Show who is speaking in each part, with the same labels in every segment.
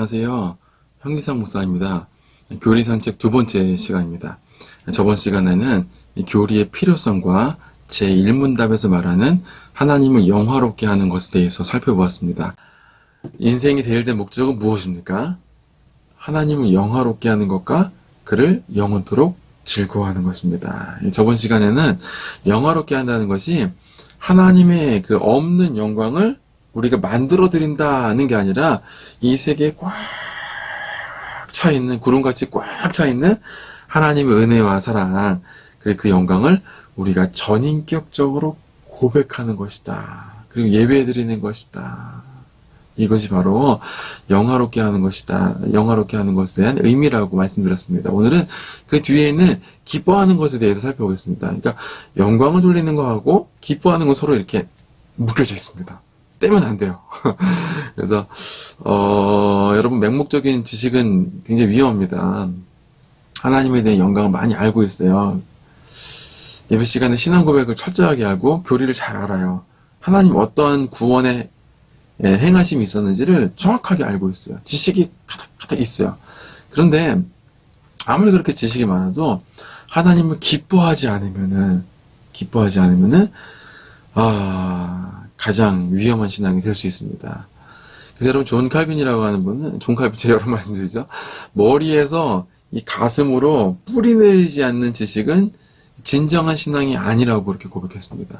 Speaker 1: 안녕하세요. 현기상 목사입니다. 교리 산책 두 번째 시간입니다. 저번 시간에는 이 교리의 필요성과 제1문답에서 말하는 하나님을 영화롭게 하는 것에 대해서 살펴보았습니다. 인생의 제일된 목적은 무엇입니까? 하나님을 영화롭게 하는 것과 그를 영원토록 즐거워하는 것입니다. 저번 시간에는 영화롭게 한다는 것이 하나님의 그 없는 영광을 우리가 만들어 드린다는 게 아니라 이 세계에 꽉 차 있는 구름같이 꽉 차 있는 하나님의 은혜와 사랑 그리고 그 영광을 우리가 전인격적으로 고백하는 것이다. 그리고 예배 드리는 것이다. 이것이 바로 영화롭게 하는 것이다. 영화롭게 하는 것에 대한 의미라고 말씀드렸습니다. 오늘은 그 뒤에 있는 기뻐하는 것에 대해서 살펴보겠습니다. 그러니까 영광을 돌리는 거하고 기뻐하는 건 서로 이렇게 묶여져 있습니다. 떼면 안 돼요. 그래서 어, 여러분 맹목적인 지식은 굉장히 위험합니다. 하나님에 대한 영광을 많이 알고 있어요. 예배 시간에 신앙 고백을 철저하게 하고 교리를 잘 알아요. 하나님 어떠한 구원의 예, 행하심이 있었는지를 정확하게 알고 있어요. 지식이 가득가득 있어요. 그런데 아무리 그렇게 지식이 많아도 하나님을 기뻐하지 않으면은 기뻐하지 않으면은 아 가장 위험한 신앙이 될 수 있습니다. 그래서 여러분 존 칼빈이라고 하는 분은 존 칼빈 제가 여러 번 말씀드리죠. 머리에서 이 가슴으로 뿌리 내리지 않는 지식은 진정한 신앙이 아니라고 그렇게 고백했습니다.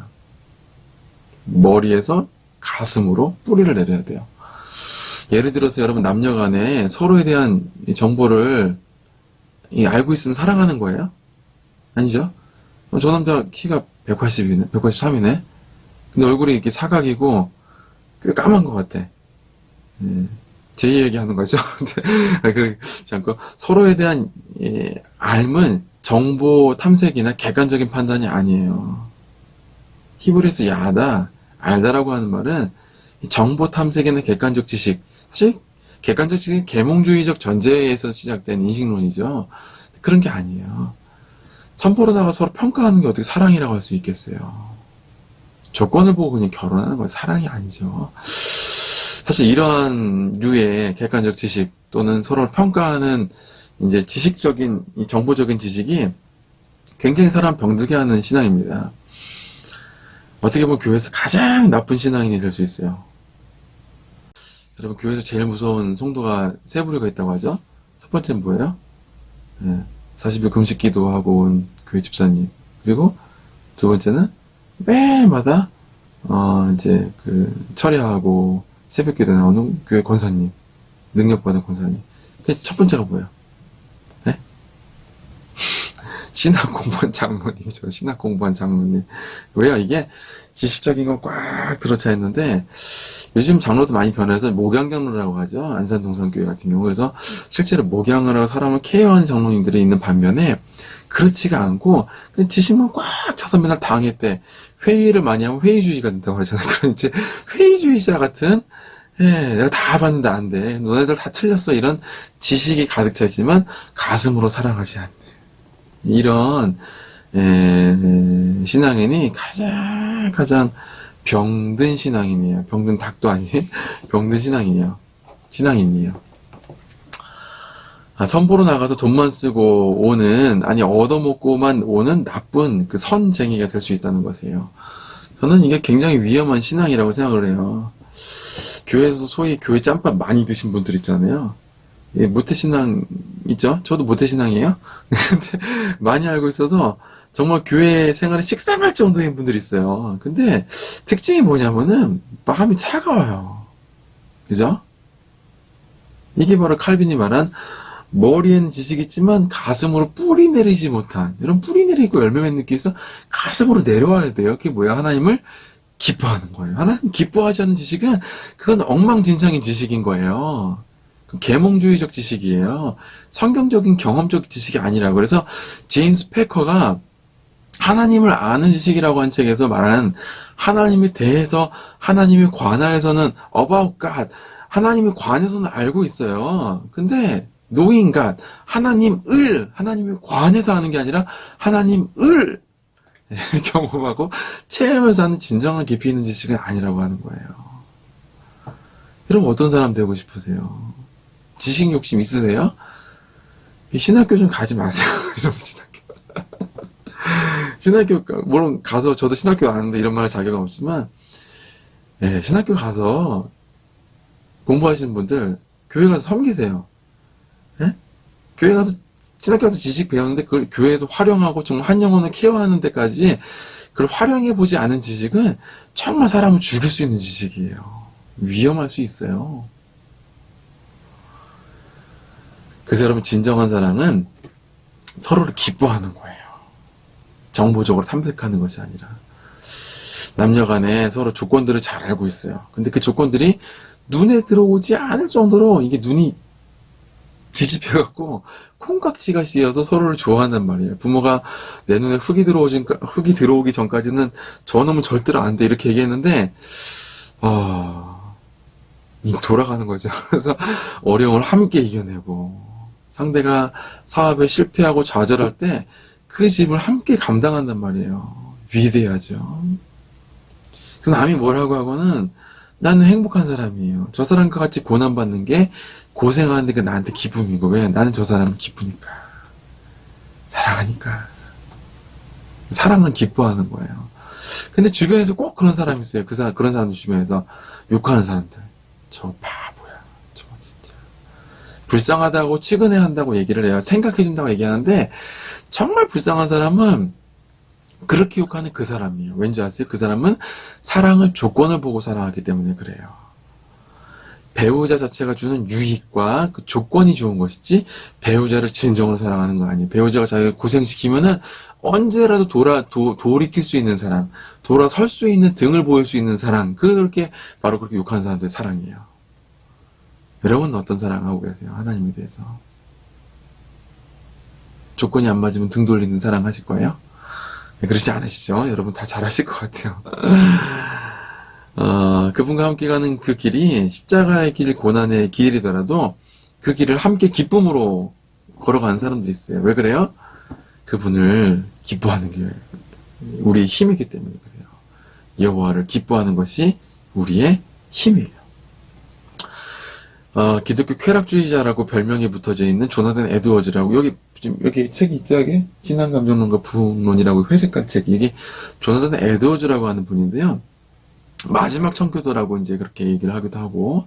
Speaker 1: 머리에서 가슴으로 뿌리를 내려야 돼요. 예를 들어서 여러분 남녀 간에 서로에 대한 이 정보를 이 알고 있으면 사랑하는 거예요? 아니죠? 어, 저 남자 키가 180이네, 183이네? 근데 얼굴이 이렇게 사각이고, 꽤 까만 것 같아. 예, 제 얘기하는 거죠. 근데 그렇지 않고, 서로에 대한, 예, 알은 정보 탐색이나 객관적인 판단이 아니에요. 히브리서 야다, 알다라고 하는 말은 이 정보 탐색이나 객관적 지식, 사실 객관적 지식은 계몽주의적 전제에서 시작된 인식론이죠. 그런 게 아니에요. 선보러 나가 서로 평가하는 게 어떻게 사랑이라고 할 수 있겠어요. 조건을 보고 그냥 결혼하는 건 사랑이 아니죠. 사실 이러한 류의 객관적 지식 또는 서로를 평가하는 이제 지식적인 이 정보적인 지식이 굉장히 사람 병들게 하는 신앙입니다. 어떻게 보면 교회에서 가장 나쁜 신앙인이 될 수 있어요. 여러분 교회에서 제일 무서운 성도가 세 부류가 있다고 하죠. 첫 번째는 뭐예요? 예, 40일 금식 기도하고 온 교회 집사님. 그리고 두 번째는 매일마다 어 이제 그 철야하고 새벽 기도 나오는 교회 권사님. 능력받은 권사님. 그 첫 번째가 뭐예요? 네? 신학 공부한 장로님이죠. 신학 공부한 장로님. 왜요? 이게 지식적인 건 꽉 들어차 있는데 요즘 장로도 많이 변해서 목양장로라고 하죠. 안산 동산교회 같은 경우. 그래서 실제로 목양을 하고 사람을 케어하는 장로님들이 있는 반면에 그렇지가 않고 그냥 지식만 꽉 차서 맨날 당했대. 회의를 많이 하면 회의주의가 된다고 그러잖아요. 그런 이제 회의주의자 같은 예, 내가 다 봤는데 안 돼. 너네들 다 틀렸어. 이런 지식이 가득 차 있지만 가슴으로 사랑하지 않네. 이런 예, 신앙인이 가장 가장 병든 신앙인이에요. 병든 닭도 아닌 병든 신앙이에요. 신앙인이에요. 아, 선보러 나가서 돈만 쓰고 오는 아니 얻어먹고만 오는 나쁜 그 선쟁이가 될 수 있다는 것이에요. 저는 이게 굉장히 위험한 신앙이라고 생각을 해요. 교회에서 소위 교회 짬밥 많이 드신 분들 있잖아요. 예, 모태신앙 있죠? 저도 모태신앙이에요. 근데 많이 알고 있어서 정말 교회 생활에 식상할 정도인 분들이 있어요. 근데 특징이 뭐냐면은 마음이 차가워요. 그죠? 이게 바로 칼빈이 말한 머리에는 지식이 있지만 가슴으로 뿌리 내리지 못한 이런 뿌리 내리고 열매 맺는 느낌에서 가슴으로 내려와야 돼요. 그게 뭐야? 하나님을 기뻐하는 거예요. 하나님 기뻐하지 않는 지식은 그건 엉망진창인 지식인 거예요. 그 계몽주의적 지식이에요. 성경적인 경험적 지식이 아니라 그래서 제임스 패커가 하나님을 아는 지식이라고 한 책에서 말한 하나님에 대해서 하나님에 관하여서는 about God 하나님에 관해서는 알고 있어요. 근데 knowing God 하나님을 하나님에 관해서 하는 게 아니라 하나님을 경험하고 체험해서 하는 진정한 깊이 있는 지식은 아니라고 하는 거예요. 여러분 어떤 사람 되고 싶으세요? 지식 욕심 있으세요? 신학교 좀 가지 마세요. 이런 신학교. 신학교, 가- 물론 가서 저도 신학교 가는데 이런 말 할 자격은 없지만, 예, 신학교 가서 공부하시는 분들 교회 가서 섬기세요. 예? 교회 가서 신학교 가서 지식 배우는데 그걸 교회에서 활용하고 정말 한 영혼을 케어하는 데까지 그걸 활용해 보지 않은 지식은 정말 사람을 죽일 수 있는 지식이에요. 위험할 수 있어요. 그래서 여러분 진정한 사랑은 서로를 기뻐하는 거예요. 정보적으로 탐색하는 것이 아니라 남녀 간에 서로 조건들을 잘 알고 있어요. 근데 그 조건들이 눈에 들어오지 않을 정도로 이게 눈이 뒤집혀갖고 콩깍지가 씌어서 서로를 좋아한단 말이에요. 부모가 내 눈에 흙이 들어오진 흙이 들어오기 전까지는 저놈은 절대로 안 돼 이렇게 얘기했는데 아 돌아가는 거죠. 그래서 어려움을 함께 이겨내고 상대가 사업에 실패하고 좌절할 때 그 집을 함께 감당한단 말이에요. 위대하죠. 그래서 남이 뭐라고 하고는 나는 행복한 사람이에요. 저 사람과 같이 고난받는 게 고생하는데 그 나한테 기쁨이고 왜? 나는 저 사람을 기쁘니까. 사랑하니까. 사랑은 기뻐하는 거예요. 근데 주변에서 꼭 그런 사람이 있어요. 그 사람, 그런 사람들 주변에서 욕하는 사람들. 저 바보야. 저 진짜. 불쌍하다고 치근해 한다고 얘기를 해요. 생각해 준다고 얘기하는데 정말 불쌍한 사람은 그렇게 욕하는 그 사람이에요. 왠지 아세요? 그 사람은 사랑을 조건을 보고 사랑하기 때문에 그래요. 배우자 자체가 주는 유익과 그 조건이 좋은 것이지 배우자를 진정으로 사랑하는 거 아니에요. 배우자가 자기를 고생시키면은 언제라도 돌아 도, 돌이킬 수 있는 사랑, 돌아설 수 있는 등을 보일 수 있는 사랑, 그렇게 바로 그렇게 욕하는 사람들의 사랑이에요. 여러분은 어떤 사랑하고 계세요? 하나님에 대해서 조건이 안 맞으면 등 돌리는 사랑 하실 거예요? 네, 그러지 않으시죠? 여러분 다 잘하실 것 같아요. 어, 그분과 함께 가는 그 길이 십자가의 길, 고난의 길이더라도 그 길을 함께 기쁨으로 걸어가는 사람들이 있어요. 왜 그래요? 그분을 기뻐하는 게 우리의 힘이기 때문에 그래요. 여호와를 기뻐하는 것이 우리의 힘이에요. 어, 기독교 쾌락주의자라고 별명이 붙어져 있는 조나단 에드워즈라고 여기 지금 여기 책이 있죠 여기 신앙 감정론과 부흥론이라고 회색깔 책이 이게 조나단 에드워즈라고 하는 분인데요. 마지막 청교도라고 이제 그렇게 얘기를 하기도 하고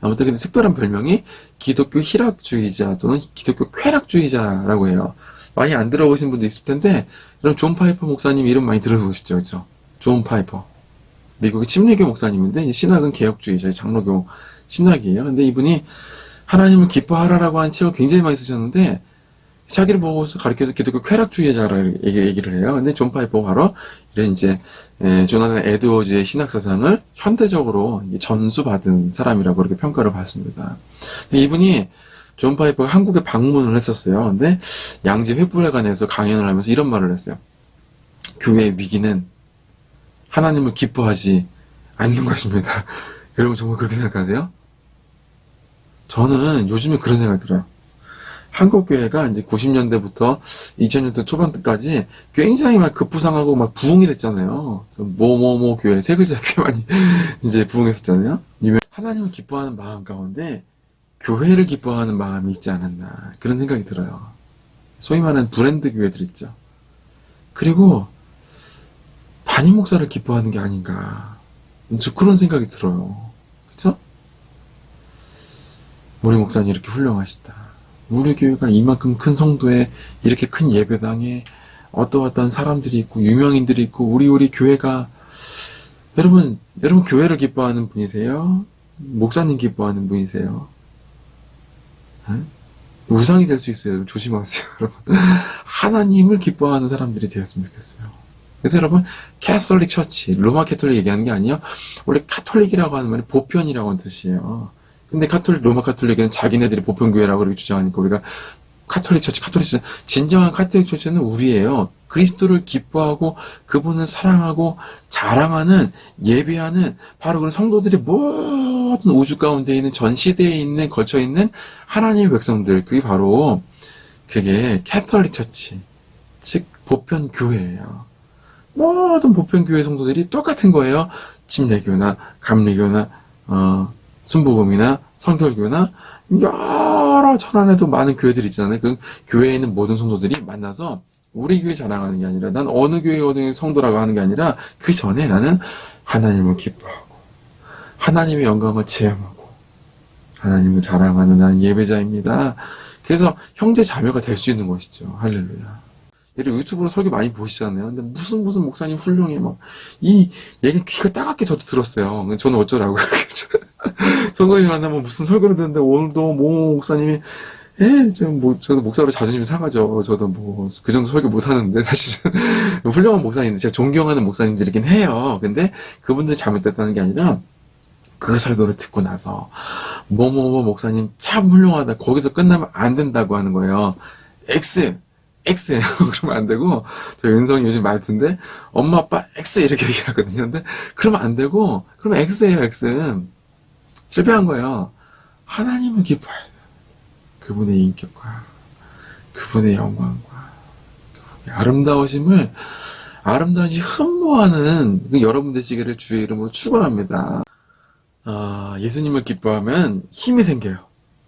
Speaker 1: 아무튼 근데 특별한 별명이 기독교 희락주의자 또는 기독교 쾌락주의자라고 해요. 많이 안 들어보신 분도 있을 텐데 그럼 존 파이퍼 목사님 이름 많이 들어보셨죠, 그렇죠? 존 파이퍼 미국의 침례교 목사님인데 신학은 개혁주의자 장로교 신학이에요. 근데 이분이 하나님을 기뻐하라라고 하는 책을 굉장히 많이 쓰셨는데 자기를 보고서 가르쳐서 기독교 쾌락주의자라고 얘기- 얘기를 해요. 근데 존 파이퍼가 바로 이런 이제 에, 조나단 에드워즈의 신학 사상을 현대적으로 전수받은 사람이라고 그렇게 평가를 받습니다. 이분이 존 파이퍼가 한국에 방문을 했었어요. 근데 양재 횃불회관에서 강연을 하면서 이런 말을 했어요. 교회의 위기는 하나님을 기뻐하지 않는 것입니다. 여러분 정말 그렇게 생각하세요? 저는 요즘에 그런 생각이 들어요. 한국 교회가 이제 90년대부터 2000년대 초반까지 굉장히 막 급부상하고 막 부흥이 됐잖아요. 뭐뭐뭐 교회 세 글자 교회 많이 이제 부흥했었잖아요. 하나님을 기뻐하는 마음 가운데 교회를 기뻐하는 마음이 있지 않았나 그런 생각이 들어요. 소위 말하는 브랜드 교회들 있죠. 그리고 담임 목사를 기뻐하는 게 아닌가. 저 그런 생각이 들어요. 그쵸? 우리 목사님 이렇게 훌륭하시다. 우리 교회가 이만큼 큰 성도에 이렇게 큰 예배당에 어떠어떤 사람들이 있고 유명인들이 있고 우리 우리 교회가 여러분 여러분 교회를 기뻐하는 분이세요? 목사님 기뻐하는 분이세요? 에? 우상이 될 수 있어요. 조심하세요. 여러분 하나님을 기뻐하는 사람들이 되었으면 좋겠어요. 그래서 여러분 캐톨릭 처치 로마 캐톨릭 얘기하는 게 아니에요. 원래 카톨릭이라고 하는 말이 보편이라고 하는 뜻이에요. 근데 카톨릭 로마 카톨릭은 자기네들이 보편교회라고 그렇게 주장하니까 우리가 카톨릭 처치, 카톨릭 처치, 진정한 카톨릭 처치는 우리예요. 그리스도를 기뻐하고 그분을 사랑하고 자랑하는 예배하는 바로 그런 성도들이 모든 우주 가운데 있는 전 시대에 있는 걸쳐 있는 하나님의 백성들 그게 바로 그게 캐톨릭 처치, 즉 보편 교회예요. 모든 보편 교회 성도들이 똑같은 거예요. 침례교나 감리교나 어, 순복음이나 성결교나 여러 천안에도 많은 교회들이 있잖아요. 그 교회에 있는 모든 성도들이 만나서 우리 교회 자랑하는 게 아니라 난 어느 교회 어느 성도라고 하는 게 아니라 그 전에 나는 하나님을 기뻐하고 하나님의 영광을 체험하고 하나님을 자랑하는 나는 예배자입니다. 그래서 형제 자매가 될 수 있는 것이죠. 할렐루야. 얘를 유튜브로 설교 많이 보시잖아요. 근데 무슨 무슨 목사님 훌륭해 막 이 얘기 귀가 따갑게 저도 들었어요. 저는 어쩌라고 선거인 만나면 무슨 설교를 듣는데 오늘도 모 목사님이 예, 좀, 뭐, 저도 목사로 자존심이 상하죠. 저도 뭐, 그 정도 설교 못 하는데, 사실은. 훌륭한 목사님들, 제가 존경하는 목사님들이긴 해요. 근데 그분들이 잘못됐다는 게 아니라, 그 설교를 듣고 나서, 뭐뭐뭐 목사님 참 훌륭하다. 거기서 끝나면 안 된다고 하는 거예요. X! X예요. 그러면 안 되고, 저 윤성이 요즘 말투인데, 엄마, 아빠, X! 이렇게 얘기하거든요. 근데, 그러면 안 되고, 그러면 X예요, X. 실패한 거예요. 하나님을 기뻐해야 돼. 그분의 인격과, 그분의 영광과, 그분의 아름다우심을, 아름다운지 흠모하는 그 여러분 되시기를 주의 이름으로 축원합니다. 아, 예수님을 기뻐하면 힘이 생겨요.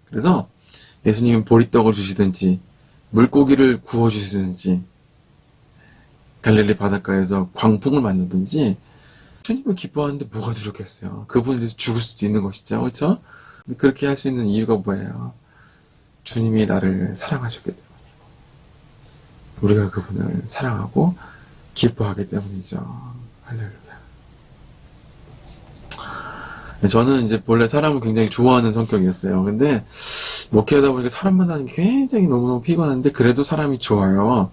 Speaker 1: 그래서 예수님은 보리떡을 주시든지 물고기를 구워 주시든지 갈릴리 바닷가에서 광풍을 만들든지 주님을 기뻐하는데 뭐가 두렵겠어요. 그분을 위해서 죽을 수도 있는 것이죠. 그렇죠? 그렇게 할 수 있는 이유가 뭐예요? 주님이 나를 사랑하셨기 때문이고 우리가 그분을 사랑하고 기뻐하기 때문이죠. 할렐루야. 저는 이제 본래 사람을 굉장히 좋아하는 성격이었어요. 근데 목회하다 보니까 사람 만나는 게 굉장히 너무너무 피곤한데 그래도 사람이 좋아요.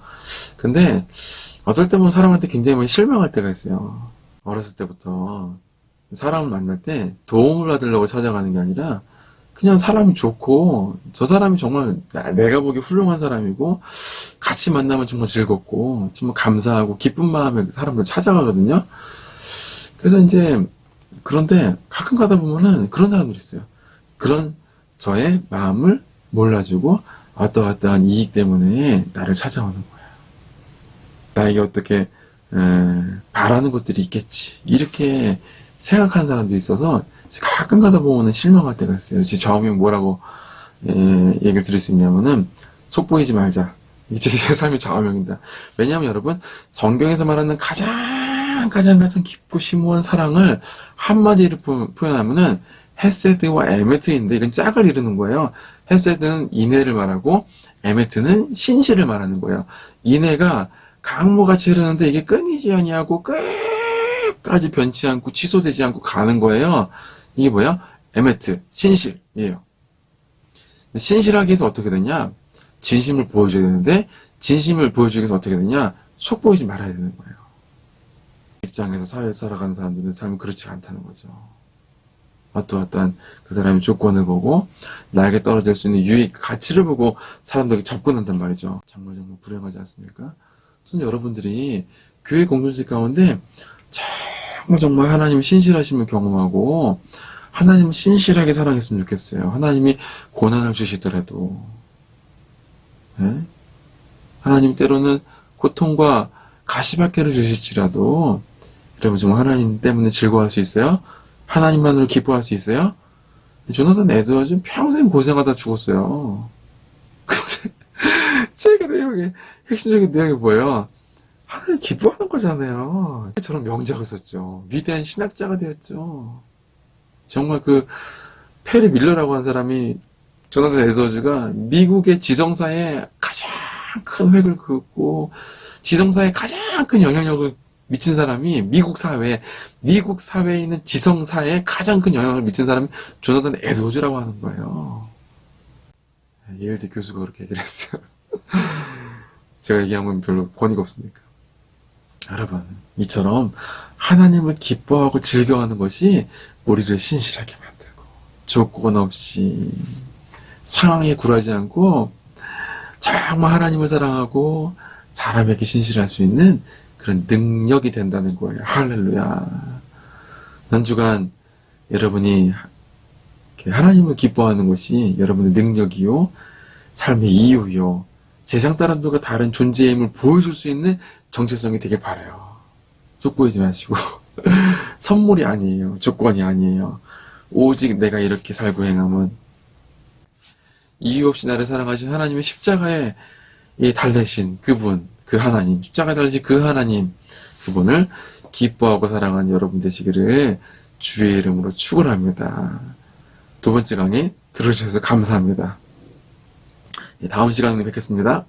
Speaker 1: 근데 어떨 때 보면 사람한테 굉장히 많이 실망할 때가 있어요. 어렸을 때부터 사람을 만날 때 도움을 받으려고 찾아가는 게 아니라 그냥 사람이 좋고 저 사람이 정말 나- 내가 보기 훌륭한 사람이고 같이 만나면 정말 즐겁고 정말 감사하고 기쁜 마음에 사람을 찾아가거든요. 그래서 이제 그런데 가끔 가다 보면은 그런 사람들이 있어요. 그런 저의 마음을 몰라주고 어떠어떠한 이익 때문에 나를 찾아오는 거야. 나에게 어떻게 에, 바라는 것들이 있겠지. 이렇게 생각하는 사람들이 있어서 가끔 가다 보면은 실망할 때가 있어요. 제 좌우명 뭐라고 에, 얘기를 드릴 수 있냐면은 속보이지 말자. 이제 제 삶의 좌우명입니다. 왜냐하면 여러분 성경에서 말하는 가장 가장 가장 깊고 심오한 사랑을 한마디로 표- 표현하면은 헤세드와 에메트인데 이건 짝을 이루는 거예요. 헤세드는 인애를 말하고 에메트는 신실을 말하는 거예요. 인애가 강모같이 흐르는데 이게 끊이지 아니하고 끝까지 변치 않고 취소되지 않고 가는 거예요. 이게 뭐야? 에메트, 신실이에요. 신실하기 위해서 어떻게 되냐? 진심을 보여줘야 되는데 진심을 보여주기 위해서 어떻게 되냐? 속 보이지 말아야 되는 거예요. 직장에서 사회에 살아가는 사람들은 삶이 그렇지 않다는 거죠. 어떠어떠한 그 사람의 조건을 보고 나에게 떨어질 수 있는 유익, 가치를 보고 사람들에게 접근한단 말이죠. 정말 정말 불행하지 않습니까? 저는 여러분들이 교회 공동체 가운데 정말 정말 하나님 신실하심을 경험하고 하나님을 신실하게 사랑했으면 좋겠어요. 하나님이 고난을 주시더라도 예? 하나님 때로는 고통과 가시밭개를 주실지라도 여러분 정말 하나님 때문에 즐거워할 수 있어요? 하나님만으로 기뻐할 수 있어요? 조나단 에드워즈 평생 고생하다 죽었어요. 근데 제가 내용이 핵심적인 내용이 뭐예요? 하나님 기뻐하는 거잖아요. 저런 명작을 썼죠. 위대한 신학자가 되었죠. 정말 그 페리 밀러라고 한 사람이 조나단 에드워즈가 미국의 지성사에 가장 큰 획을 그었고 지성사에 가장 큰 영향력을 미친 사람이 미국 사회, 미국 사회에 있는 지성사에 가장 큰 영향을 미친 사람이 조나단 에드워즈라고 하는 거예요. 예일대 교수가 그렇게 얘기를 했어요. 제가 얘기하면 별로 권위가 없으니까. 여러분, 이처럼 하나님을 기뻐하고 즐겨하는 것이 우리를 신실하게 만들고 조건 없이 상황에 굴하지 않고 정말 하나님을 사랑하고 사람에게 신실할 수 있는 그런 능력이 된다는 거예요. 할렐루야. 한 주간 여러분이 하나님을 기뻐하는 것이 여러분의 능력이요, 삶의 이유요, 세상 사람들과 다른 존재의 힘을 보여줄 수 있는 정체성이 되길 바라요. 속 보이지 마시고 선물이 아니에요. 조건이 아니에요. 오직 내가 이렇게 살고 행함은 이유 없이 나를 사랑하신 하나님의 십자가에 이 달래신 그분, 그 하나님, 십자가에 달리신 그 하나님, 그분을 기뻐하고 사랑하는 여러분 되시기를 주의 이름으로 축원합니다. 두 번째 강의 들어주셔서 감사합니다. 예, 다음 시간에 뵙겠습니다.